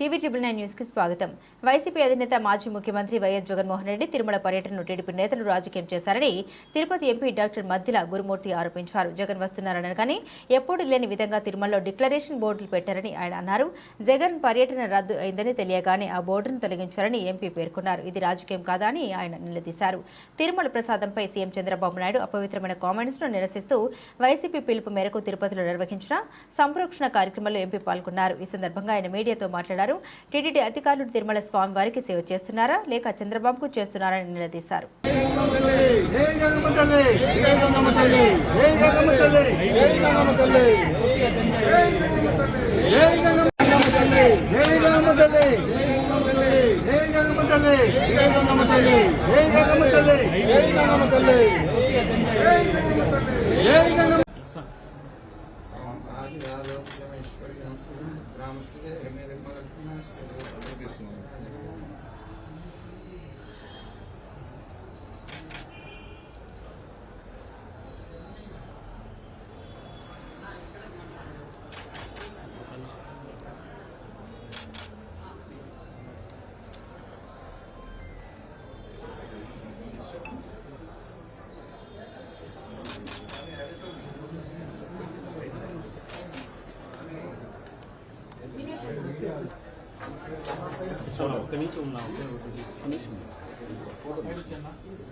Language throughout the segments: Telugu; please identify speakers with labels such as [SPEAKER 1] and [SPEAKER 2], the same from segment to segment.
[SPEAKER 1] టీవీ ట్రిబుల్ నైన్ న్యూస్కి స్వాగతం. వైసీపీ అధినేత మాజీ ముఖ్యమంత్రి వైఎస్ జగన్మోహన్ రెడ్డి తిరుమల పర్యటనను టీడీపీ నేతలు రాజకీయం చేశారని తిరుపతి ఎంపీ డాక్టర్ మద్దిల గురుమూర్తి ఆరోపించారు. జగన్ వస్తున్నారని కానీ ఎప్పుడూ లేని విధంగా తిరుమలలో డిక్లరేషన్ బోర్డులు పెట్టారని ఆయన అన్నారు. జగన్ పర్యటన రద్దు అయిందని తెలియగానే ఆ బోర్డును తొలగించారని ఎంపీ పేర్కొన్నారు. ఇది రాజకీయం కాదా అని ఆయన నిలదీశారు. తిరుమల ప్రసాదంపై సీఎం చంద్రబాబు నాయుడు అపవిత్రమైన కామెంట్స్ను నిరసిస్తూ వైసీపీ పిలుపు మేరకు తిరుపతిలో నిర్వహించిన సంప్రోక్షణ కార్యక్రమంలో ఎంపీ పాల్గొన్నారు. ఈ సందర్భంగా ఆయన మీడియాతో మాట్లాడారు. టీటీడీ అధికారులు తిరుమల స్వామి వారికి సేవ చేస్తున్నారా? లేక చంద్రబాబుకు చేస్తున్నారని నిలదీశారు.
[SPEAKER 2] జై Πράγμα που δεν είναι μερικοί παρακολουθούν, θα το ανοίξουν.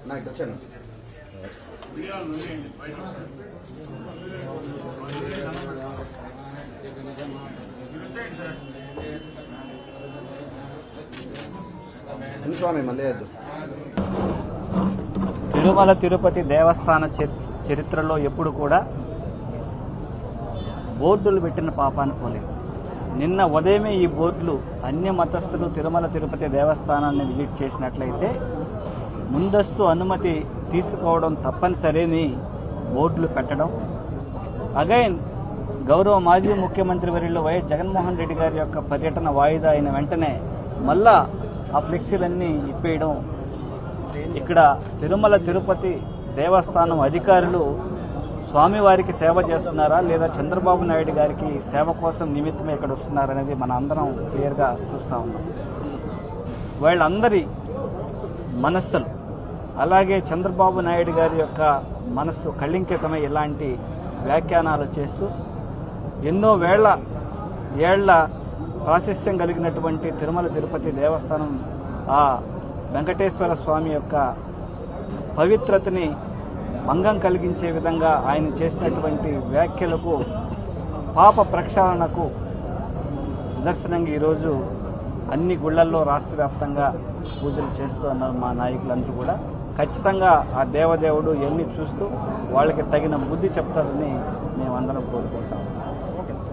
[SPEAKER 2] నాకు వచ్చాను స్వామి మళ్ళీ
[SPEAKER 3] తిరుమల తిరుపతి దేవస్థాన చరి- చరిత్రలో ఎప్పుడు కూడా బోర్డులు పెట్టిన పాపాన్ని పోలేదు. నిన్న ఉదయమే ఈ బోర్డులు అన్ని మతస్థులు తిరుమల తిరుపతి దేవస్థానాన్ని విజిట్ చేసినట్లయితే ముందస్తు అనుమతి తీసుకోవడం తప్పనిసరిని బోర్డులు పెట్టడం. అగైన్ గౌరవ మాజీ ముఖ్యమంత్రి వర్యులు వైఎస్ జగన్మోహన్ రెడ్డి గారి యొక్క పర్యటన వాయిదా అయిన వెంటనే మళ్ళా ఆ ఫ్లెక్సీలన్నీ ఇప్పేయడం. ఇక్కడ తిరుమల తిరుపతి దేవస్థానం అధికారులు స్వామివారికి సేవ చేస్తున్నారా లేదా చంద్రబాబు నాయుడు గారికి సేవ కోసం నిమిత్తమే ఇక్కడ వస్తున్నారనేది మన అందరం క్లియర్గా చూస్తూ ఉన్నాం. వాళ్ళందరి మనస్సులు అలాగే చంద్రబాబు నాయుడు గారి యొక్క మనస్సు కళింకితమై ఇలాంటి వ్యాఖ్యానాలు చేస్తూ ఎన్నో వేళ్ళ ఏళ్ళ ప్రాశస్యం కలిగినటువంటి తిరుమల తిరుపతి దేవస్థానం ఆ వెంకటేశ్వర స్వామి యొక్క పవిత్రతని భంగం కలిగించే విధంగా ఆయన చేసినటువంటి వ్యాఖ్యలకు పాప ప్రక్షాళనకు నిదర్శనంగా ఈరోజు అన్ని గుళ్ళల్లో రాష్ట్ర వ్యాప్తంగా పూజలు చేస్తున్నారు మా నాయకులందరూ కూడా. ఖచ్చితంగా ఆ దేవదేవుడు ఎన్ని చూస్తూ వాళ్ళకి తగిన బుద్ధి చెప్తారని మేమందరం కోరుకుంటాం.